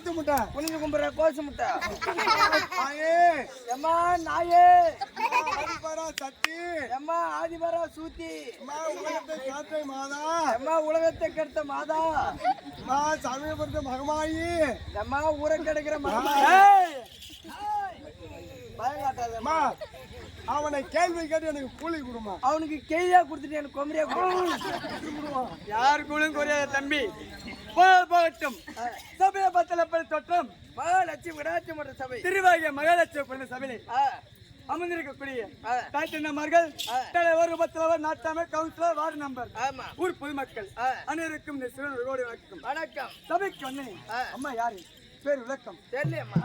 வாத்து முட்டை. குனிஞ்சு கும்புற கோசு முட்டை. ஆயே எம்மா நாயே. அடிப்பாரா சட்டி எம்மா ஆதிபரா சூத்தி. அம்மா உலகத்தை காற்றை மாதா. எம்மா உலகத்தை கெடுத்த மாதா. அம்மா சமயபுரத்து மகமாயி. எம்மா ஊரை கிடைக்கிற மாமா பயம் காட்டாத அம்மா அவனை கேள்வி கேட்டு எனக்கு கூலி கொடுமா. அவனுக்கு கேயா கொடுத்துட்டு எனக்கு கொமரியா கொடுத்துருவான் யாருக்குள்ளும் குறையாத தம்பி. போக போகட்டும். சபையை பத்தல தொட்டம். மகாலட்சுமி விடாட்சி மன்ற சபை. திருவாகிய மகாலட்சுமி சபையிலே அமர்ந்திருக்கக்கூடிய. தாய்த்தன்னமார்கள் தலைவர் உபத்தலைவர் நாட்டாமை கவுன்சிலர் வார்டு நம்பர். ஊர் பொதுமக்கள். அனைவருக்கும் இந்த கோடி வணக்கம். வணக்கம். சபைக்கு வந்தேன். அம்மா யாரு? பேர் விளக்கம். தெரியலையம்மா.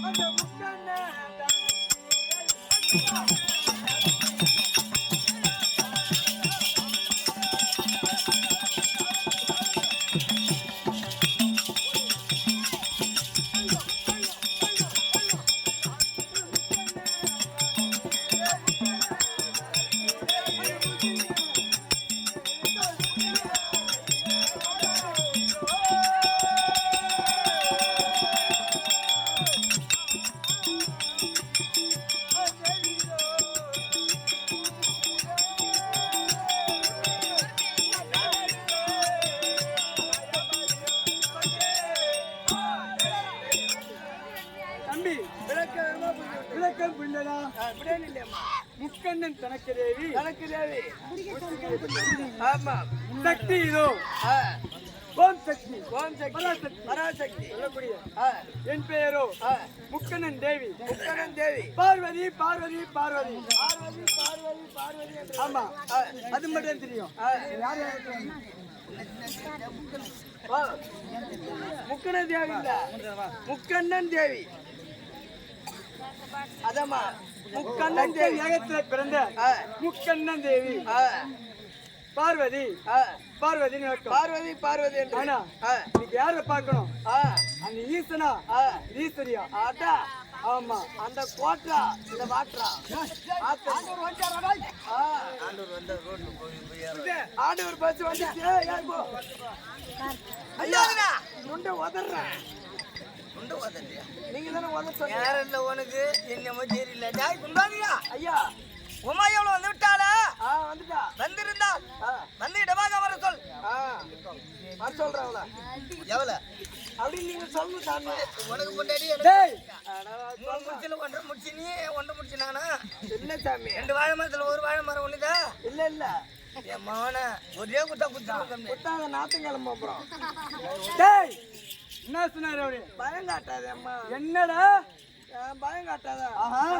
ஆ. தம்பி விடேன் இல்லையம்மா. முக்கண்ணன் தனக்கு தேவி தேவி ஆமா. சக்தி இதோ. ஓம் சக்தி. ஓம் சக்தி. பராசக்தி. பராசக்தி. சொல்லக்கூடிய. என் பெயரோ? முக்கண்ணன் தேவி. முக்கணன் தேவி. பார்வதி பார்வதி பார்வதி. பார்வதி பார்வதி பார்வதி ஆமா. அது மட்டும் தெரியும். யார். முக்கணன் தேவி முக்கண்ணன் தேவி. அதம்மா. முக்கண்ணன் தேவி. ஏகத்துல பிறந்த முக்கண்ணன் தேவி. ஆ, பார்வதி. ஆ, பார்வதி வணக்கம் பார்வதி பார்வதி என்று. ஆனா இன்னைக்கு யார பார்க்கணும்? ஆ, அந்த ஈசனா? ஆ, ஈஸ்வரியா அடா ஆமா. அந்த கோட்ரா. இந்த வாட்ரா ஆத்து. ஆ. ஆண்டவர் பஸ் வந்துச்சு. யார் போ? ஐயா. நுண்ட உதறேன் நீங்க தானே உதற சொன்னீங்க. யாரும் இல்ல உனக்கு? என்னமோ தெரியல. ஜாய் குண்டாதியா ஐயா. உமா எவ்வளவு வந்து விட்டாளா? வந்துட்டா. வந்திருந்தால் வந்து இடமாக வர சொல். வர சொல்றேன் அவள. எவ்வளவு? அப்படின்னு நீங்க சொல்லணும் சாமி. உனக்கு டேய். மூணு முடிச்சுல ஒன்றரை முடிச்சு நீ ஒன்றரை முடிச்சு நானா இல்ல சாமி. ரெண்டு வாழை மரத்துல ஒரு வாழை மரம் ஒண்ணுதா? இல்ல இல்ல. என் மகன ஒரே குத்தா குத்தா குத்தாத நாத்துங்கிழமை அப்புறம். டேய். என்ன சொன்னாரு அவரு? பயம் காட்டாத அம்மா. என்னடா? பயம் காட்டாத.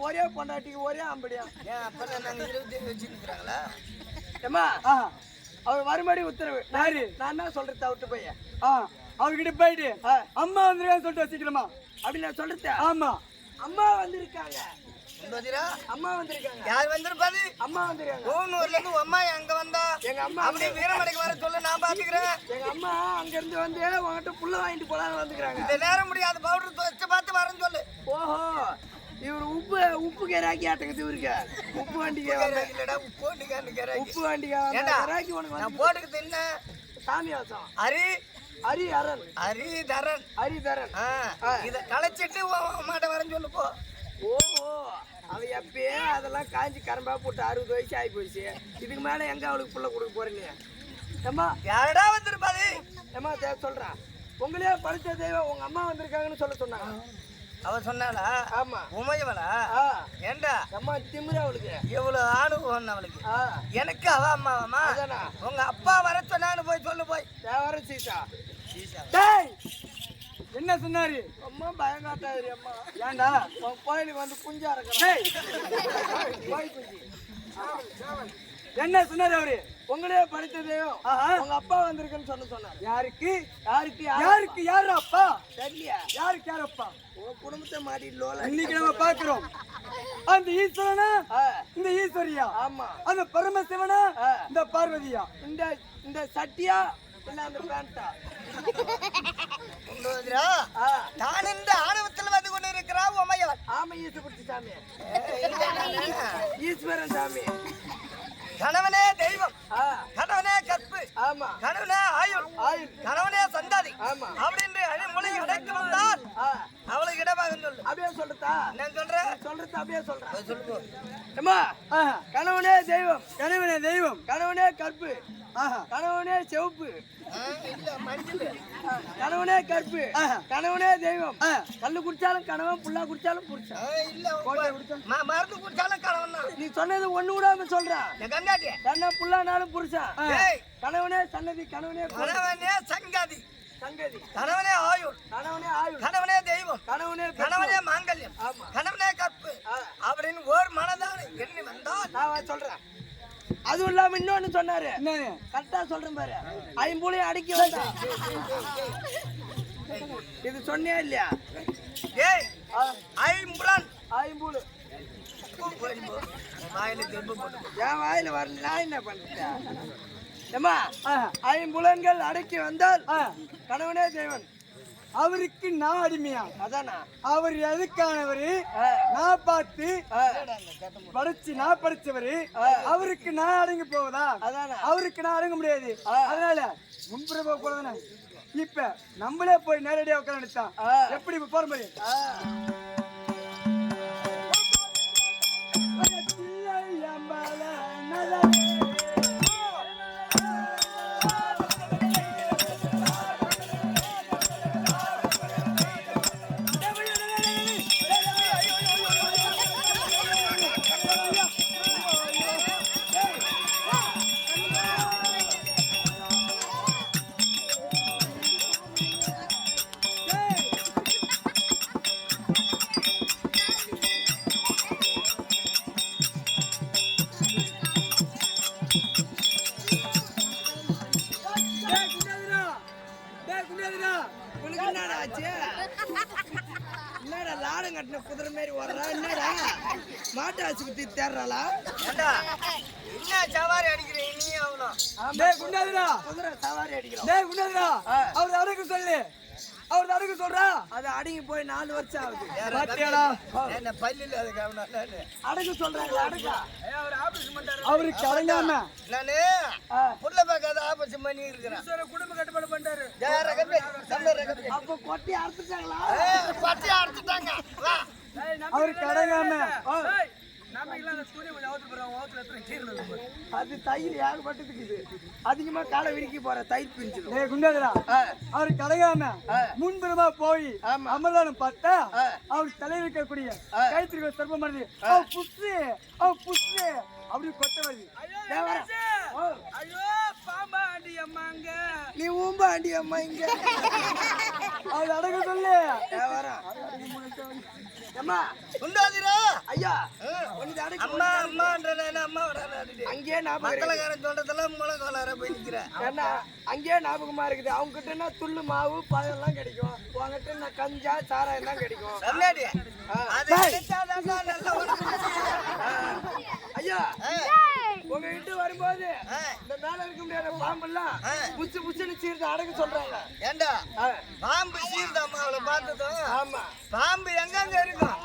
ஒரே பொண்டாட்டிக்கு ஒரே ஆம்படியா ஏன் அப்ப நாங்க இருபத்தி ஏழு அவர் மறுபடி உத்தரவு. யாரு? நான் என்ன சொல்றது தவிட்டு போய்? அவர்கிட்ட போயிட்டு ஆ. அம்மா வந்துருக்கான்னு சொல்லிட்டு வச்சுக்கலாமா அப்படி நான் சொல்றேன். ஆமா. அம்மா வந்திருக்காங்க. அம்மா வந்திருக்காங்க. யார் வந்திருப்பாது அம்மா வந்திருக்காங்க. ஊனூர்ல இருந்து உன் அம்மா எங்க அம்மா அப்படியே வீரமடைக்கு வர சொல்ல நான் பாத்துக்கிறேன். எங்க அம்மா அங்க இருந்து வந்து உங்ககிட்ட புள்ள வாங்கிட்டு போலான்னு வந்துக்கிறாங்க. இந்த நேரம் முடியாது பவுடர் துவச்சு பார்த்து வரேன்னு சொல்லு. ஓஹோ இவர் உப்பு உப்பு கேராக்கி ஆட்டங்குது இவருக்கு. உப்பு வண்டிக்கு இல்லடா போட்டு காண்டுக்கிறேன் உப்பு வண்டிக்கு ஏண்டா? கேராக்கி உனக்கு நான் வந்து போட்டுக்கிட்டு என்ன? சாமி வாசம். ஹரி ஹரி அரண். ஹரி தரன் ஆ, இத களைச்சிட்டு அம்மாட்ட வரேன்னு சொல்லு போ. ஓஹோ. அவ எப்பயே அதெல்லாம் காஞ்சி கரம்பா போட்டு அறுபது வயசு ஆகி போயிடுச்சு இதுக்கு மேல எங்க அவளுக்கு புள்ள கொடுக்க போறீங்க? ஏம்மா யாரடா வந்திருப்பாது ஏம்மா தே சொல்றேன் உங்களே படிச்ச தெய்வம் உங்க அம்மா வந்திருக்காங்கன்னு சொல்ல சொன்னாங்க. அவ சொன்னாளா? ஆமா. உமையவளா? ஏண்டா? அம்மா திமிரு அவளுக்கு. இவ்வளவு அனுபவம் அவளுக்கு? எனக்கு அவ அம்மாவாமா அதானா? உங்க அப்பா வர சொன்னான்னு போய் சொல்லு போய். தேவர சீசா டேய்! என்ன சொன்னாரு? அம்மா பயம் காட்டாது அம்மா உன் கோயிலுக்கு வந்து குஞ்சா இருக்கிறான். என்ன சொன்னாரு அவரு? உங்களே படித்த தெய்வம் ஆஹா. உங்க அப்பா வந்திருக்குன்னு சொல்ல சொன்னாரு. யாருக்கு? யாருக்கு யாரு யாருக்கு யாரு அப்பா தெரியலையா. யாருக்கு யாரு அப்பா உன் குடும்பத்தை மாட்டிட்டு இன்னைக்கு நம்ம பாக்குறோம். அந்த ஈஸ்வரனா? இந்த ஈஸ்வரியா? ஆமா. அந்த பரமசிவனா. இந்த பார்வதியா? இந்த இந்த சட்டியா இல்ல அந்த ஆணவத்தில் வந்து கொண்டு இருக்கிறா உமையவன் ஆமை ஈஸ்வரத்தி சாமி ஈஸ்வரன் சாமி கணவனே தெய்வம். ஆ கணவனே கற்பு ஆமா கணவனே ஆயுள் ஆயுள் கணவனே சந்தாதி ஆமா அப்படின்ற அழிமொழி அடைத்து வந்தால் ஆ, அவளுக்கு இடமாக சொல்லு அப்படியே சொல்றதா நான் சொல்றேன் சொல்றது அப்படியே சொல்றேன் சொல்லுங்க அம்மா ஆஹா. கணவனே தெய்வம். கணவனே தெய்வம். கணவனே கற்பு. கணவனே செவப்பு. கணவனே கற்பு ஆஹா. கணவனே தெய்வம். கல்லு குடிச்சாலும் கணவன் புல்லா குடிச்சாலும் ம- மருந்து குடிச்சாலும் கணவன் நீ சொன்னது ஒண்ணு விடாம கண்டாட்டி என்ன புல்லானாலும் புருஷன் கணவனே சன்னதி கணவனே. கணவனே சங்காதி. சங்கதி. கணவனே ஆயுள். கணவனே ஆயுள். கணவனே தெய்வம். கணவனே கணவனே மாங்கல்யம். கணவனே கற்பு. அப்படின்னு ஒரு மனதான எண்ணி வந்தால் நான் சொல்றேன். அதுவும் இல்லாம இன்னொன்னு சொன்னாரு. கரெக்டா சொல்றேன் பாரு. ஐம்பூலையும் அடக்கி வந்தா இது சொன்னியா இல்லையா? ஏய் ஐம்புலன். ஐம்பூலு. வாயில திரும்ப என் வாயில வரல நான் என்ன பண்ணிட்டேன் ஆஹா. ஐம்புலன்கள் அடக்கி வந்தால். கணவனே தேவன் அவருக்கு நான் அடிமையா அதானா அவர் எதுக்கானவரு. நான் பார்த்து. படிச்சு நான் படிச்சவரு அவருக்கு நான் அடங்கி போவதா அதானா அவருக்கு நான் அடங்க முடியாது. அதனால முன்புற போக கூடாதுன்னு இப்ப நம்மளே போய் நேரடியா உட்காந்து ஆ. எப்படி இப்ப போற மாதிரி ஆ. டேய் குண்டாதுடா. குதிரை சவாரி அடிக்கிறோம். டேய் குண்டாதுடா. அவர் அடக்க சொல்லு. அவர் அடக்க சொல்றா. அது அடங்கி போய் நாலு வருஷம் ஆகுது. பாத்தியாடா? என்ன பல்லில் அது கவனம் அடங்க சொல்றாங்களா அடக்கா. அவருக்கு அடங்காம நானு. புள்ள பார்க்காத ஆபரேஷன் பண்ணி இருக்கிறேன் குடும்ப கட்டுப்பாடு பண்ணிட்டாரு. அப்ப கொட்டி அறுத்துட்டாங்களா? பட்டியா அடிச்சுட்டாங்க வா. அவருக்கு அடங்காம அது தையல் ஏகப்பட்டதுக்கு இது அதிகமா காலை விரிக்க போற தையல் பிரிஞ்சிடும். டேய் குண்டாதுடா அவருக்கு அடங்காம முன்புறமா போய் அமர்தானம் பார்த்தா அவர் தலையில் இருக்கக்கூடிய கைத்திரிகள் சர்ப்பம் வருது அவ புஷ்டு அவ புஷ்டு அப்படி கொட்ட வருது. ஐயோ! பாம்பா ஆண்டி அம்மாங்க. நீ ஊம்பாண்டி அம்மா இங்க. அவர் அடங்க சொல்லு. ஏன் வர? அம்மா உண்டாதிரா. ஐயா அம்மா அம்மான்ற அம்மா அங்கேயே ஞாபகம் இருக்கு. மக்களக்காரன் சொல்றதெல்லாம் முளகோலார போய் நிக்கிறேன் ஏன்னா அங்கேயே ஞாபகமா இருக்குது. அவங்க கிட்ட துள்ளு மாவு பழம் எல்லாம் கிடைக்கும். உங்ககிட்ட என்ன கஞ்சா சாராயம் தான் கிடைக்கும். அது. ஐயா ஆ, உங்ககிட்ட வரும்போது இந்த மேல இருக்க முடியாத பாம்பெல்லாம். புச்சு புச்சுன்னு சீர்த்து அடக்க சொல்றாங்க. ஏண்டா? பாம்பு சீர்தாம்மா அவளை பார்த்ததும் ஆமா. பாம்பு எங்கெங்க இருக்கும்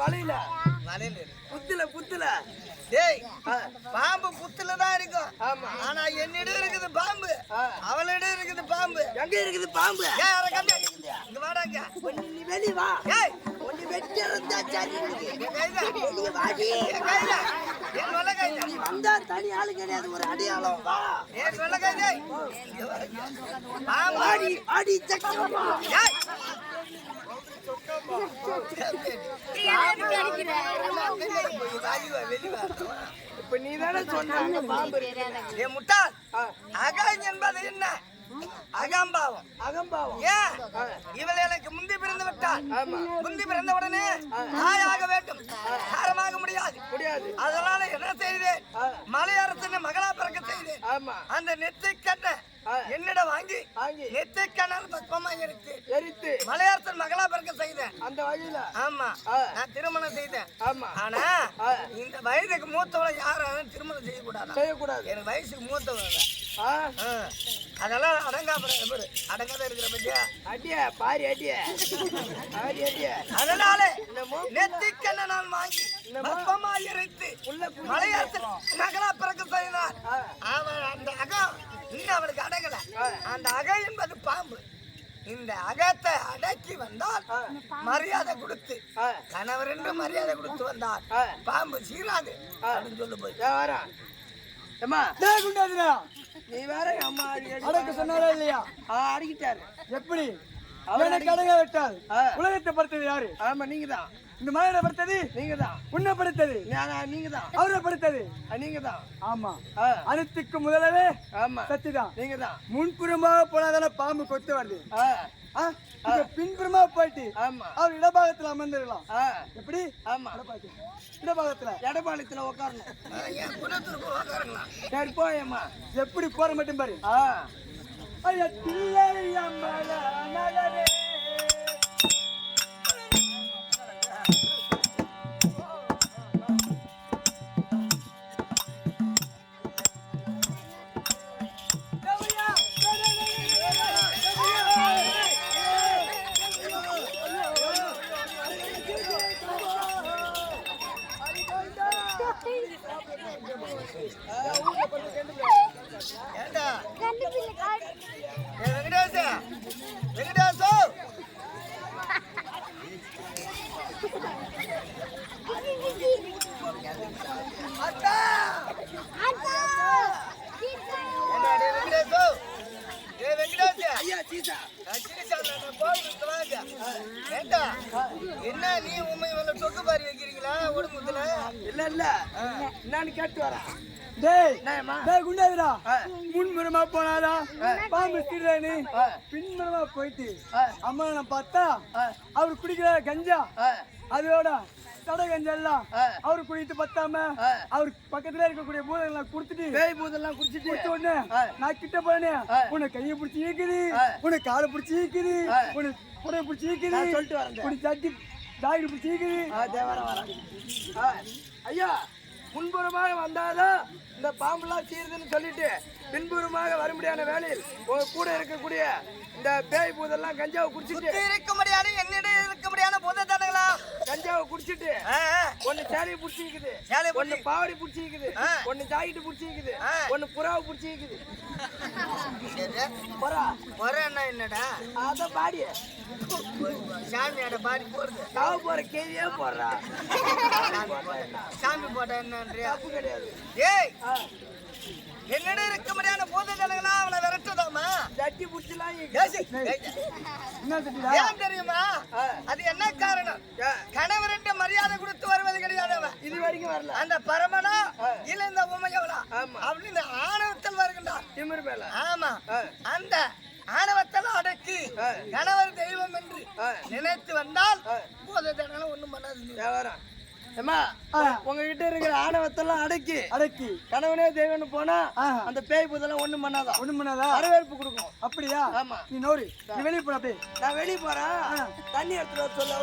வலையில. வலையில புத்துல புத்துல. டேய் பாம்பு புத்துல தான் இருக்கும். ஆமா. ஆனா என்னிடம் இருக்குது பாம்பு. அவளிடம் இருக்குது பாம்பு. எங்க இருக்குது பாம்பு? இங்க வாடாங்க நீ வெளிய வா. ஏய். ஒண்ணு வெட்டி இருந்தா சரி. வெளிய வாடி. கையில. நீ வந்தா தனி ஆளு கிடையாது ஒரு அடையாளம். ஆடி ஆடி சக்கரமா ஏய். இப்ப நீ தானே. ஏ முட்டாள். அகம் என்பது என்ன? அகம்பாவம். அகம்பாவம். ஏன் இவள் எனக்கு முந்தி பிறந்து விட்டாள். ஆமா. முந்தி பிறந்த உடனே தாயாக வேண்டும். காரமாக முடியாது. முடியாது. அதனால என்ன செய்தேன். மலையரசனை மகளா பிறக்க செய்தேன். ஆமா. அந்த நெத்தை கண்ண ஆ. என்னிடம் வாங்கி வாங்கி. நெத்தை கண்ணால் பத்மமாக இருக்கு எரித்து. மலையரசன் மகளா பிறக்க செய்தேன். அந்த வழியில. ஆமா. நான் திருமணம் செய்தேன். ஆமா. ஆனா. இந்த வயதுக்கு மூத்தவளை யாரும் திருமணம் செய்யக்கூடாது செய்யக்கூடாது. எனக்கு வயசுக்கு ஆ. அதெல்லாம் அடங்காம பாரு அடங்காத இருக்கிற பத்தியா? அடிய பாரி அடிய. பாரி அடிய. அதனால நெத்திக்கண்ண நான் வாங்கி வெப்பமா இறைத்து மலையாளத்தில் நகலா பிறக்க செய்தார் அவன் அந்த அகம் இன்னும் அவனுக்கு அடங்கல. அந்த அகம் என்பது பாம்பு. இந்த அகத்தை அடக்கி வந்தால் மரியாதை கொடுத்து கணவர் என்று மரியாதை கொடுத்து வந்தார் பாம்பு சீராது. அப்படின்னு சொல்லு போய். டேய் குண்டாதுடா நீ வேற அம்மா அடி அடி அடக்க சொன்னாரா இல்லையா? அடிக்கிட்டாரு எப்படி? எனக்கு அடங்க விட்டால்? உலகத்தை படுத்தது யாரு? ஆமா நீங்க தான் இந்த மனிதனை படுத்தது நீங்க தான் உன்னை படுத்தது நீங்க தான் அவரை படுத்தது நீங்க தான் ஆமா. ஆ. அனைத்துக்கு முதலவே ஆமா. சத்திதான். நீங்க தான் முன்புறமாக போனாதானே பாம்பு கொத்து வருது? ஆ. ஆ? இங்க பின்புறமா போயிட்டு ஆமா. அவர் இடபாகத்துல அமர்ந்துடலாம் எப்படி? ஆமா. இடபாகத்துல. இடபாகத்துல. உட்காரணும் சரி போயம்மா. எப்படி போற மட்டும் பாரு. ஐயா தில்லை அம்மல என்னன்னு கேட்டு வரேன். டேய் டேய் குண்டாதுடா முன்புறமா போனாதா? பாம்பு சிறுதானு? பின்புறமா போயிட்டு அம்மா நான் பார்த்தா அவர் குடிக்கிற கஞ்சா அதோட தடை கஞ்சா எல்லாம் அவர் குடித்து பத்தாம அவர் பக்கத்துல இருக்கக்கூடிய பூதங்களை கொடுத்துட்டு பேய் பூதெல்லாம் குடிச்சிட்டு கொடுத்த உடனே நான் கிட்ட போனேன் உன்னை கையை பிடிச்சி ஈக்குது உன்னை காலை பிடிச்சி ஈக்குது உன்னை புடைய பிடிச்சி நான் சொல்லிட்டு வரேன். உன்னை தட்டி தாடி பிடிச்சி ஈக்குது ஆ, தே வரேன், ஐயா முன்புறமாக வந்தாதான் இந்த பாம்புலாம் சீருதுன்னு சொல்லிட்டு பின்புறமாக வரும்படியான வேலையில் உங்க கூட இருக்கக்கூடிய இந்த பேய் பூதெல்லாம் கஞ்சாவை குடிச்சிட்டு இருக்க முடியாது என்னிடம் இருக்க முடியாத போதை கஞ்சாவை குடிச்சிட்டு ஒன்னு சேலையை பிடிச்சிக்குது சேலையை ஒன்னு பாவடி பிடிச்சிக்குது ஆ. ஒன்னு ஜாக்கெட் பிடிச்சிக்குது ஆ. ஒன்னு புறாவை பிடிச்சிக்குது. சரி. புறா. வரேன்னா என்னடா? அதான் பாடி. சாமியோட பாடி போறது காவ போற கேவியே போடுறா. சாமி போட்டா என்னன்றியா? தப்பு கிடையாது. ஏய் என்னிடம் இருக்க முடியாத போதை தானுங்களா அவளை விரட்டுதாமா? ஜட்டி பிடிச்சலாம் ஏன் தெரியுமா? அது என்ன காரணம்? கணவர் என்ற மரியாதை கொடுத்து வருவது கிடையாது அவன். இது வரைக்கும் வரல. அந்த பரமனா இல்ல இந்த உமையவளா? ஆமா. அப்படின்னு ஆணவத்தில் வருகின்றான் திமிரு மேல. ஆமா. அந்த ஆணவத்தில் அடக்கி கணவர் தெய்வம் என்று நினைத்து வந்தால் போதை தானால ஒண்ணும் பண்ணாது ஆ. உங்ககிட்ட இருக்கிற ஆணவத்தெல்லாம் அடக்கி அடக்கி. கணவனே தெய்வம்னு போனா. அந்த பேய் பூதெல்லாம் ஒண்ணும் பண்ணாதான் ஒண்ணும் பண்ணாதா? வரவேற்பு கொடுக்கும். அப்படியா? ஆமா. நீ நோரு. நீ வெளியே போட அப்படியே. நான் வெளியே போறேன். தண்ணி எடுத்துட்டு சொல்ல.